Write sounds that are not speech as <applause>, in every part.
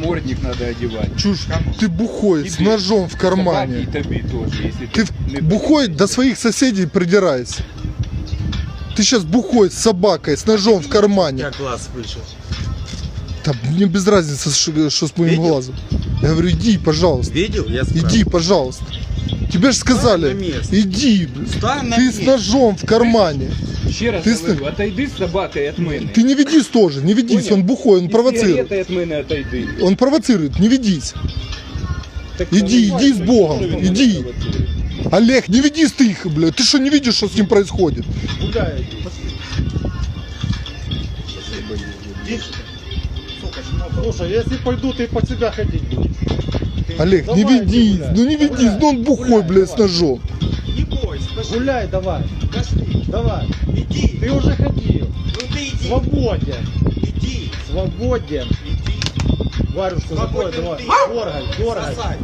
намордник надо одевать. Чушь, Кому? ты бухой с Тебе. ножом в кармане. и тебе тоже, если Ты не- бухой до своих соседей придирайся. Ты сейчас бухой с собакой, с ножом в кармане. Я глаз вышел. Да мне без разницы, что, что с моим Видел? глазом. Я говорю, иди, пожалуйста. Видел? Я Иди, пожалуйста. Тебе же сказали, иди. Стань Ты с ножом в кармане. Ще раз Ти говорю, отойди з собакою від мене. Ты не ведись тоже, не ведись, Понял? он бухой, он І провоцирует. сигарети від мене отойди. Он провоцирует, не ведись. Так Иди, нормально, иди с Богом, що він иди. мене провоцирує? Олег, не ведись ты их, бля. Ты что, не видишь, что с ним происходит? Гуляй. Слушай, если пойду, ты под себя ходить будешь. Олег, не Давай, ведись, гуляй. ну не ведись, Гуляй. ну он бухой, Гуляй, бля, с давай. ножом. Не бойся, пошли. Гуляй давай. Пошли, Давай. иди, Ты уже ходил. ну ты иди, Свободен. иди, Свободен. иди. Варюшка, закрой, давай. ты. Дергай, дергай. Сосай.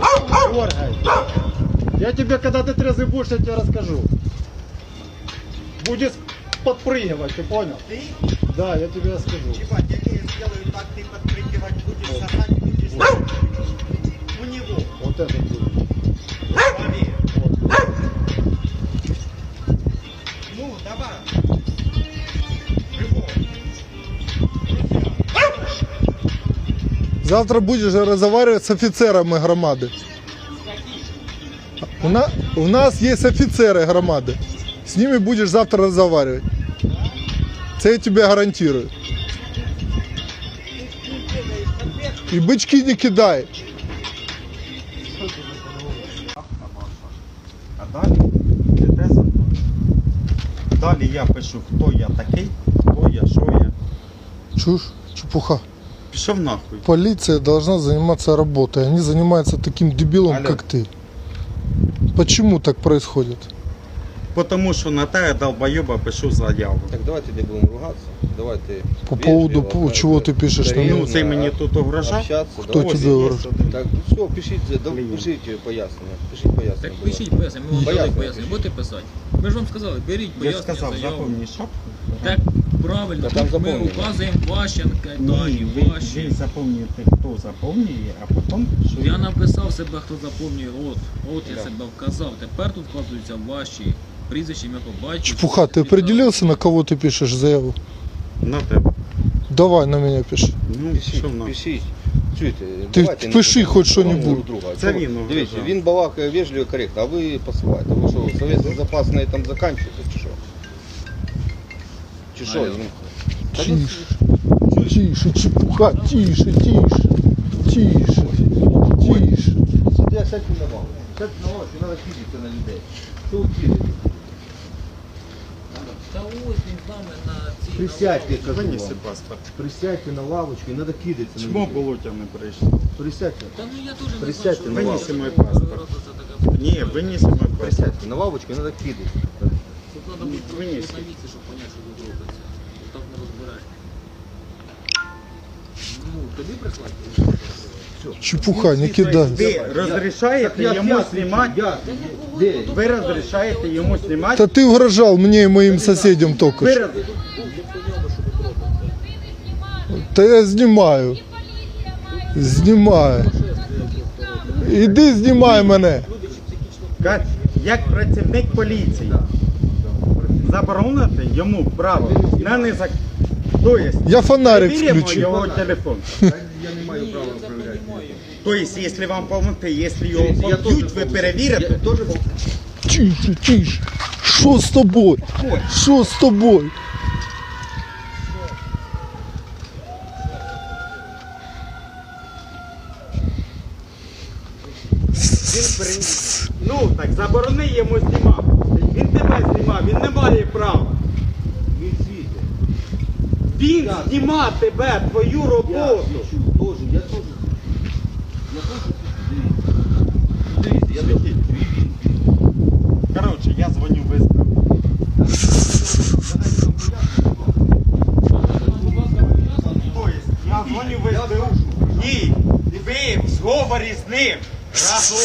Дергай. Я тебе, когда ты трезвый будешь, я тебе расскажу. Будешь подпрыгивать, ты понял? Ты, Да, я тебе расскажу. я тебе сделаю так, ты подпрыгивать будешь, сосать будешь. У него, Вот это будет. поверь. давай. Любовь. Завтра будешь разговаривать с офицерами громады. У, на- у нас есть офицеры громады. С ними будешь завтра разговаривать. Це я тебе гарантирую. І бички не кидай. А далі іде за мною. Далі я пишу, хто я такий, хто я, що я. Чушь, чепуха. Пішов нахуй. Полиция должна заниматься работой. Они занимаются таким дебилом, Алло. как ты. Почему так происходит? Тому що на тебе долбойоба пишу заяву. Так давайте не будем ругаться. Давайте По поводу вежливо, по- как чего бы, ты пишешь на серьезно, Ну, ти мені тут угрожав? общаться. Хто давайте. тебе угрожав? Так, ну все, пишите, да, Клиент. пишите пояснення. Пишіть пояснення. Так будь пишіть ласка. пояснення, ми вам дали Пояснення пояснення, будете писати. Ми ж вам сказали, беріть Я пояснення, сказав, заяву. заповні шапку. Так, правильно, Та там тут ми указуємо ваші дані, Ні, ви, ваші. заповнюєте, хто заповнює, а потім що Я написав себе, хто заповнює, от, от я Да. себе вказав. Тепер тут вказуються ваші прізвища, ім'я по батьку. Чепуха, ты определился, на кого ты пишешь заяву? на тебе. Давай на меня пиши. Ну, що в нас? пишіть. Чуєте, Ти давайте не пиши будемо хоч що-небудь. друг друга. Це Чого- він Дивіться, угрожав. він балакає вежливо і коректно, а ви посилаєте. Ви що, совєтський запас на этом закінчується чи що? Чи що? Алло. Ну, та він- Тише. Тише, чепуха, тише, тише. Тише. Тише. Суддя, сядьте на лаву. Сядьте на лаву, що треба кидатися на людей. Що ви кидаєте? Та ось він з нами на цій... Присядьте, кажу Винеси вам. паспорт. Присядьте на лавочку і треба кидатися на Чому болотя не прийшло? Присядьте. Та ну я теж не Присядьте знаю, на що лаву. ви Винеси мій паспорт. робите, це. Ні, винеси мій паспорт. Присядьте на лавочку і треба кидатися. Тут треба бути на місці, щоб поняти, що тут робиться. Тут так не розбираєш. Ну, тобі прислати? Чепуха, не кидай. Ви розрішаєте йому знімати? Ви розрішаєте йому знімати? Да ты угрожал мне и моим соседям только Ви что. роз- Да я снимаю. Знімаю. Іди знімай мене. Як працівник поліції заборонити йому право на незак... Тобто, Я фонарик перевіримо включу. його телефон. <laughs> Я не маю права управляти. Тобто, якщо вам допомогти, якщо його поб'ють, ви перевірите, Я теж Тише, тише. Що з тобою? Що з тобою? Ну так, заборони йому знімати. Він тебе знімав, він не має права. він світить. Він знімав тебе, твою роботу. свічу, теж, я теж. Я теж свічу, дивіться. Дивіться, я. Коротше, я дзвоню в СБУ. Тобто, я дзвоню в Ні, ви в зговорі з ним. Разом.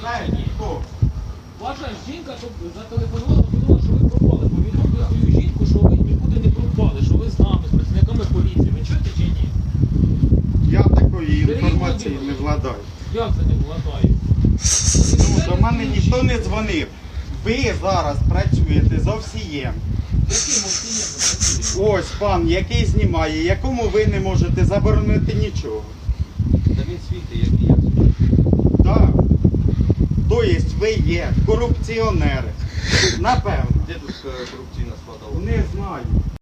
Знаєте, хто? Ваша жінка щоб зателефонувала, сказала, що ви пропали. Повідомте свою жінку, що ви нікуди не пропали, що ви з нами, з працівниками поліції. Ви чуєте чи ні? інформацією не владаю. Як? Ну, до мене ніхто не дзвонив. Ви зараз працюєте з овсієм. Яким? Ось пан, який знімає, якому ви не можете заборонити нічого. Та він світить, як і я. Так. Тобто ви є корупціонери. Напевно. Де тут е, корупційна складова? Не знаю.